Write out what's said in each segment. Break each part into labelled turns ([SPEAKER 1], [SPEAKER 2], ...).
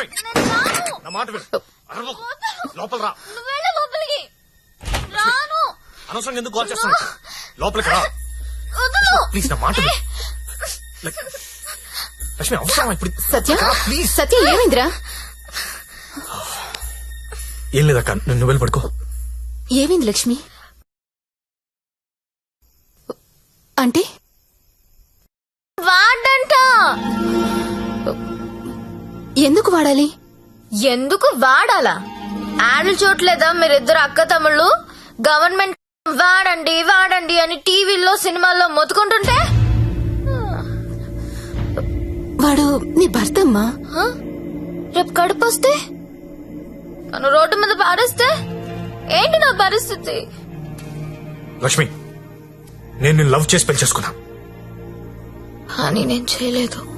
[SPEAKER 1] లక్ష్మి
[SPEAKER 2] నేను రాను.
[SPEAKER 1] నా మాట విను. అరవకు. లోపల రా.
[SPEAKER 2] నువ్వు వెళ్ళు లోపలికి. రాను.
[SPEAKER 1] అనవసరంగా ఎందుకు కాల్ చేస్తాను లోపలికి రా.
[SPEAKER 2] వదలు.
[SPEAKER 1] ప్లీజ్ నా మాట విను. లక్- లక్ష్మి అవసరం ఇప్పుడు?
[SPEAKER 3] సత్య?
[SPEAKER 1] ప్లీజ్.
[SPEAKER 3] సత్య ఏమైందిరా?
[SPEAKER 1] ఏం లేదక్క నువ్వు వెళ్ళి పడుకో.
[SPEAKER 3] ఏమైంది లక్ష్మి? అంటే?
[SPEAKER 2] వాడంట.
[SPEAKER 3] ఎందుకు వాడాలి?
[SPEAKER 2] ఎందుకు వాడాలా? యాడ్లు చూడలేదా మీరిద్దరు అక్క తమ్ముళ్ళు? గవర్నమెంట్ వాడండి వాడండి అని టీవీల్లో సినిమాల్లో మొత్తుకుంటుంటే?
[SPEAKER 3] వాడు నీ భర్త అమ్మా
[SPEAKER 2] హ? రేపు కడుపు వస్తే? నన్ను రోడ్డు మీద పారేస్తే? ఏంటి నా పరిస్థితి?
[SPEAKER 1] లక్ష్మి నేను నిన్ను లవ్ చేసి పెళ్ళి చేసుకున్నా.
[SPEAKER 2] అని నేను చేయలేదు.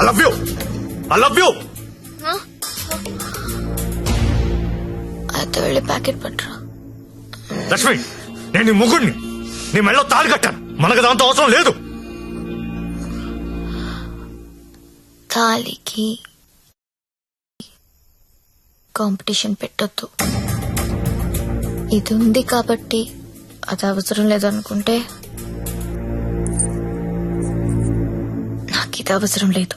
[SPEAKER 1] I love you I love
[SPEAKER 2] you. అయితే వెళ్ళి ప్యాకెట్ పట్టరా.
[SPEAKER 1] లక్ష్మి నేను నీ ముగ్గుడిని నీ మెళ్ళో తాళి కట్టాను. మనకు దాంతో అవసరం లేదు.
[SPEAKER 2] తాలికి కాంపిటీషన్ పెట్టొద్దు. ఇది ఉంది కాబట్టి అది అవసరం లేదనుకుంటే నాకు ఇది అవసరం లేదు.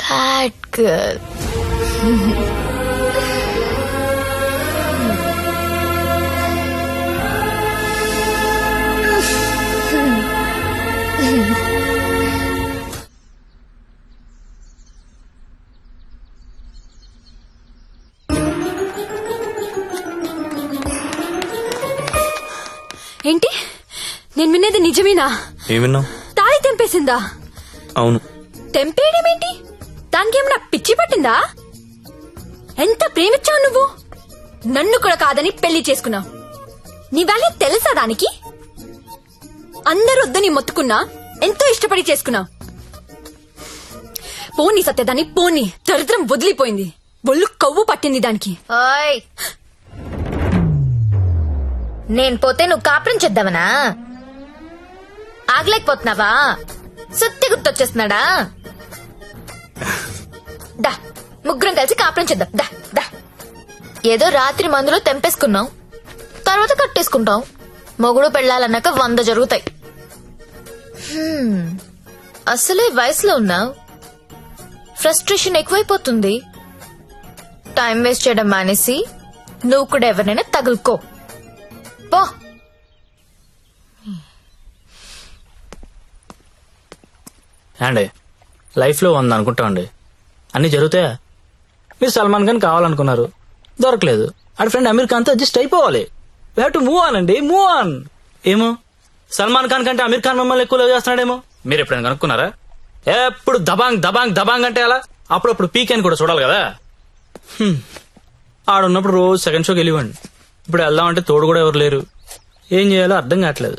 [SPEAKER 2] బ్యాడ్ గర్ల్
[SPEAKER 4] ఏంటి? నేను వినేది నిజమేనా?
[SPEAKER 5] ఏమిన్నావు
[SPEAKER 4] తాళి తెంపేసిందా?
[SPEAKER 5] అవును.
[SPEAKER 4] తెంపేయడమేంటి దానికేమన్నా పిచ్చి పట్టిందా? ఎంత ప్రేమించావు నువ్వు? నన్ను కూడా కాదని పెళ్ళి చేసుకున్నావు. నీ వాల్యూ తెలుసా దానికి? అందరూ వద్దని మొత్తుకున్నా ఎంతో ఇష్టపడి చేసుకున్నావు. పోనీ సత్యదాని పోనీ. దరిద్రం వదిలిపోయింది. ఒళ్ళు కవ్వు పట్టింది దానికి.
[SPEAKER 2] ఓయ్! నేను పోతే నువ్వు కాపురం చేద్దామనా? ఆగలేకపోతున్నావా? సుత్తి గుర్తొచ్చేస్తున్నాడా? దా ముగ్గురం కలిసి కాపురం చేద్దాం. దా దా. ఏదో రాత్రి మందులో తెంపేసుకున్నాం. తర్వాత కట్టేసుకుంటాం. మొగుడు పెళ్ళాలన్నాక వంద జరుగుతాయి. అసలే వయసులో ఉన్నా. ఫ్రస్ట్రేషన్ ఎక్కువైపోతుంది. టైం వేస్ట్ చేయడం మానేసి నువ్వు కూడా ఎవరినైనా తగులుకో. పో.
[SPEAKER 5] అండి లైఫ్లో ఉంది అనుకుంటామండి అన్ని జరుగుతాయా? మీరు సల్మాన్ ఖాన్ కావాలనుకున్నారు. దొరకలేదు. ఆడి ఫ్రెండ్ అమీర్ ఖాన్తో అడ్జస్ట్ అయిపోవాలి. వీ టు మూవ్ ఆన్ అండి. మూవ్ ఆన్ ఏమో? సల్మాన్ ఖాన్ కంటే అమీర్ ఖాన్ మిమ్మల్ని ఎక్కువ లవ్ చేస్తున్నాడేమో? మీరు ఎప్పుడైనా కనుక్కున్నారా? ఎప్పుడు దబాంగ్ దబాంగ్ దబాంగ్ అంటే అలా అప్పుడప్పుడు పీక్ అని కూడా చూడాలి కదా. ఆడున్నప్పుడు రోజు సెకండ్ షోకి వెళ్ళివ్వండి. ఇప్పుడు వెళ్దామంటే తోడు కూడా ఎవరు లేరు. ఏం చేయాలో అర్థం కావట్లేదు.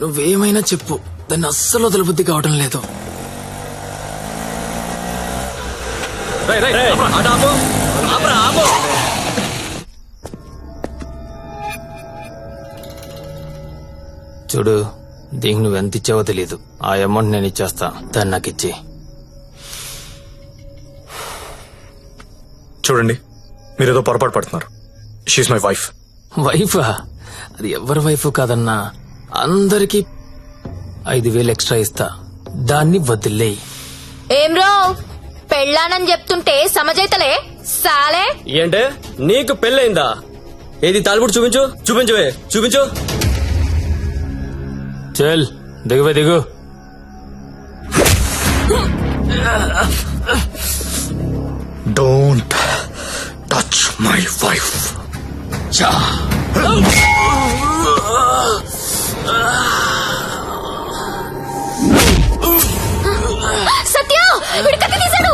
[SPEAKER 6] నువ్వేమైనా చెప్పు. దాన్ని అస్సలు వదలబుద్ధి కావడం లేదు. చూడు దీనికి నువ్వు ఎంత ఇచ్చావో తెలియదు ఆ అమౌంట్ నేను ఇచ్చేస్తా. దాన్ని నాకు ఇచ్చి
[SPEAKER 1] చూడండి మీరేదో పొరపాటు పడుతున్నారు. షీఈ్ మై వైఫ్
[SPEAKER 6] వైఫా అది ఎవరి వైఫ్ కాదన్నా? అందరికి ఐదు వేలు ఎక్స్ట్రా ఇస్తా. దాన్ని వదిలేయి
[SPEAKER 4] ఏం రో? పెళ్ళానని చెప్తుంటే సమజైతలే? సాలే?
[SPEAKER 7] ఏంటే? నీకు పెళ్ళైందా ఏది తాలిపుడు చూపించు? చూపించవే. చూపించు.
[SPEAKER 6] చల్ దిగువే దిగు.
[SPEAKER 1] Don't touch my wife
[SPEAKER 4] Satya వీడి కత్తి తీశాడు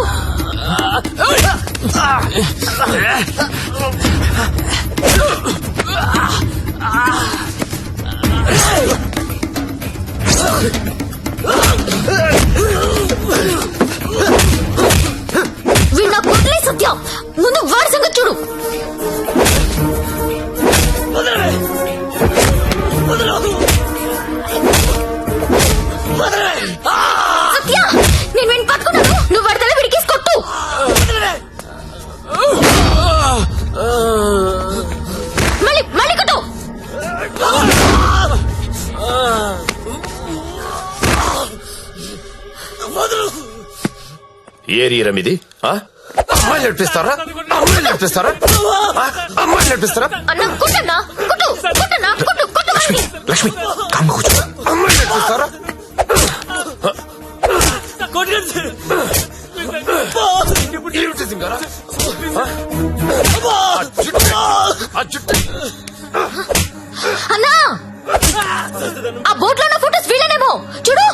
[SPEAKER 4] వీడు నాకు వదిలే సత్య. ముందు వాడి సంగతి చూడు.
[SPEAKER 8] ఏరియా ఇది అమ్మాయిలు నడిపిస్తారా అమ్మాయిలు నడిపిస్తారా ఆ? అమ్మాయిలు నడిపిస్తారా
[SPEAKER 2] అన్న కుట్టన్నా కుట్టు కుట్టన్నా కుట్టు కుట్టు వాడిని.
[SPEAKER 1] లక్ష్మి కామ్గా కూర్చో
[SPEAKER 8] అమ్మాయిలు నడిపిస్తారా ఏమిటి సింగారా? ఆ? ఆ జుట్టు, ఆ జుట్టు.
[SPEAKER 2] అన్నా ఆ బోట్లో ఉన్న ఫోటోస్ వీళ్ళనేమో చూడు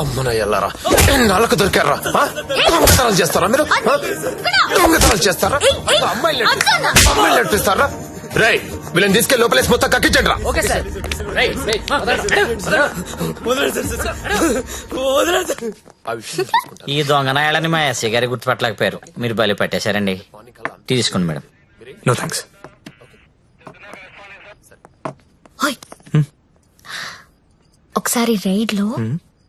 [SPEAKER 8] అమ్మన ఎల్లారా? ఎన్నాళ్ళకు దొరికారా? దొంగతనాలు చేస్తారా మీరు? దొంగతనాలు చేస్తారా? అమ్మాయిలు. అమ్మాయిలు నడిపిస్తారా రే వీళ్ళని తీసుకెళ్ళి లోపలేసి మొత్తం కక్కించండి చూసుకుంటా.
[SPEAKER 9] ఈ దొంగ నాయాలని మా ఎస్ఐ గారి గుర్తుపట్టలేకపోయారు. మీరు బలి పట్టేశారండి. తీసుకోండి మేడం.
[SPEAKER 1] No thanks.
[SPEAKER 2] ఒకసారి రైడ్లో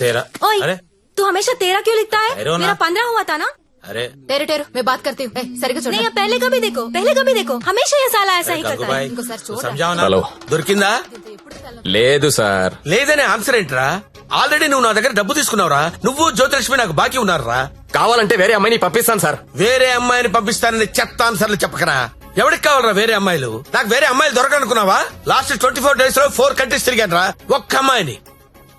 [SPEAKER 8] తేరా
[SPEAKER 4] ओए
[SPEAKER 8] अरे
[SPEAKER 4] तू हमेशा तेरा क्यों लिखता है
[SPEAKER 8] ठहरो ना।
[SPEAKER 4] मेरा पंद्रह हुआ था ना
[SPEAKER 8] अरे
[SPEAKER 3] టేరు టేరు మే బాత్ కర్తీ హూ. ఏ, సరిగ్గా చూడు
[SPEAKER 4] नहीं अब पहले कभी देखो पहले कभी देखो हमेशा ये साला ऐसा ही करता है
[SPEAKER 3] ఇంకోసారి చూడు
[SPEAKER 8] సంజావనా
[SPEAKER 10] హలో
[SPEAKER 8] దొరికిందా
[SPEAKER 10] లేదు సార్
[SPEAKER 8] లేదనే ఆన్సర్ ఏంట్రా ఆల్రెడీ నువ్వు నా దగ్గర డబ్బు తీసుకున్నావురా నువ్వు జ్యోతిలక్ష్మి నాకు బాకీ ఉన్నారా
[SPEAKER 10] కావాలంటే వేరే అమ్మాయిని పంపిస్తాను సార్
[SPEAKER 8] వేరే అమ్మాయిని పంపిస్తానని చెత్త ఆన్సర్లు చెప్పకరా ఎవరికి కావాలరా వేరే అమ్మాయిలు నాకు వేరే అమ్మాయిలు దొరకనుకున్నావా లాస్ట్ ట్వంటీ ఫోర్ డేస్ లో ఫోర్ కంట్రీస్ తిరిగాను రా ఒక్క అమ్మాయిని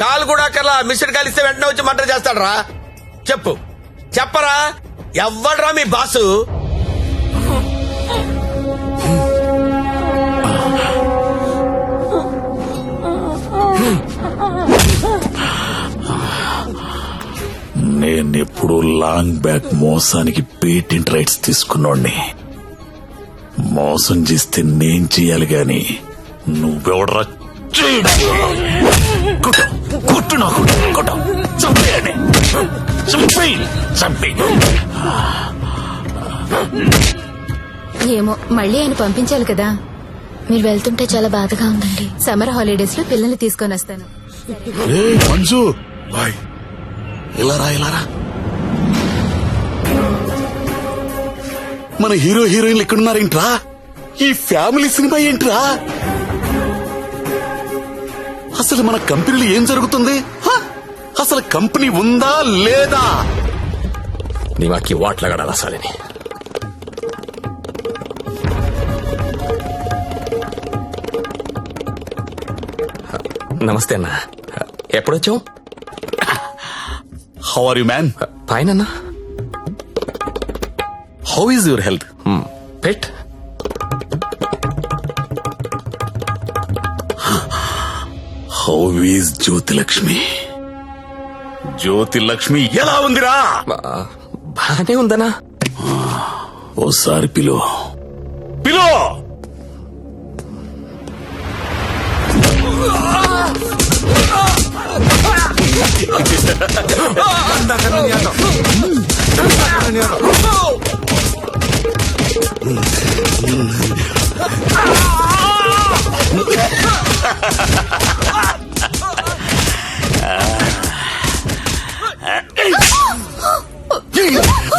[SPEAKER 8] కాల్ కూడా కల్లా మిస్డ్ కాల్ ఇస్తే వెంటనే వచ్చి మర్డర్ చేస్తాడరా. చెప్పు. చెప్పరా? ఎవ్వడ్రా మీ బాసు?
[SPEAKER 11] నేనెప్పుడు లాంగ్ బ్యాక్ మోసానికి పేటెంట్ రైట్స్ తీసుకున్నోడ్ని. మోసం చేస్తే నేను చేయాలి గాని నువ్వెవడరా చేయడానికి?
[SPEAKER 3] ఏమో మళ్ళీ ఆయన పంపించాలి కదా.
[SPEAKER 2] మీరు వెళ్తుంటే చాలా బాధగా ఉందండి.
[SPEAKER 3] సమ్మర్ హాలిడేస్లో పిల్లల్ని తీసుకొని వస్తాను.
[SPEAKER 11] మంజు! బాయ్. ఇలారా ఇలారా మన హీరో హీరోయిన్లు ఎక్కడున్నారేంట్రా? ఈ ఫ్యామిలీ సినిమా ఏంట్రా? అసలు మన కంపెనీలో ఏం జరుగుతుంది? అసలు కంపెనీ ఉందా లేదా?
[SPEAKER 10] నీమాకి వాట్లగడాల సాలిని? నమస్తే అన్న. ఎప్పుడొచ్చావు?
[SPEAKER 11] How are you man
[SPEAKER 10] fine అన్నా.
[SPEAKER 11] How is your health
[SPEAKER 10] pet
[SPEAKER 11] how is Jyothilakshmi Jyothilakshmi ఎలా ఉందిరా?
[SPEAKER 10] బానే ఉందనా?
[SPEAKER 11] ఓసారి పిలో పిలో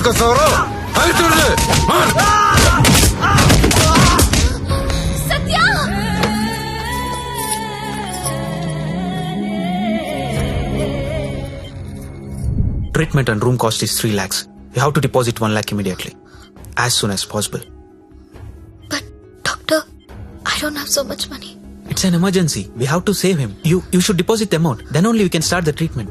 [SPEAKER 5] ఆ?
[SPEAKER 1] అమ్మాని ఎత్తుకొస్తావరా
[SPEAKER 2] Satya
[SPEAKER 12] Treatment and room cost is 3 lakhs. You have to deposit 1 lakh immediately. As soon as possible.
[SPEAKER 2] But doctor I don't have so much money
[SPEAKER 12] It's an emergency. We have to save him. You you should deposit the amount. Then only we can start the treatment.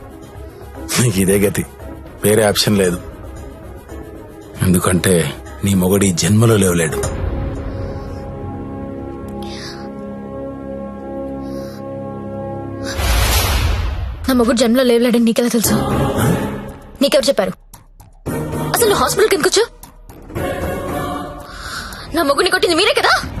[SPEAKER 13] నీకు ఇదే గతి. వేరే option లేదు. ఎందుకంటే నీ మొగడి జన్మలో లేవలేడు.
[SPEAKER 2] నా మొగుడు జన్మలో లేవలేడని నీకెలా తెలుసు? నీకెవరు చెప్పారు? అసలు హాస్పిటల్కి ఎందుకు వచ్చావు? నా మొగుడిని కొట్టింది మీరే కదా?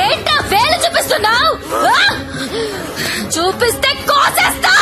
[SPEAKER 2] ఏంటా వేలు
[SPEAKER 13] చూపిస్తున్నావు? చూపిస్తే
[SPEAKER 2] కోసేస్తా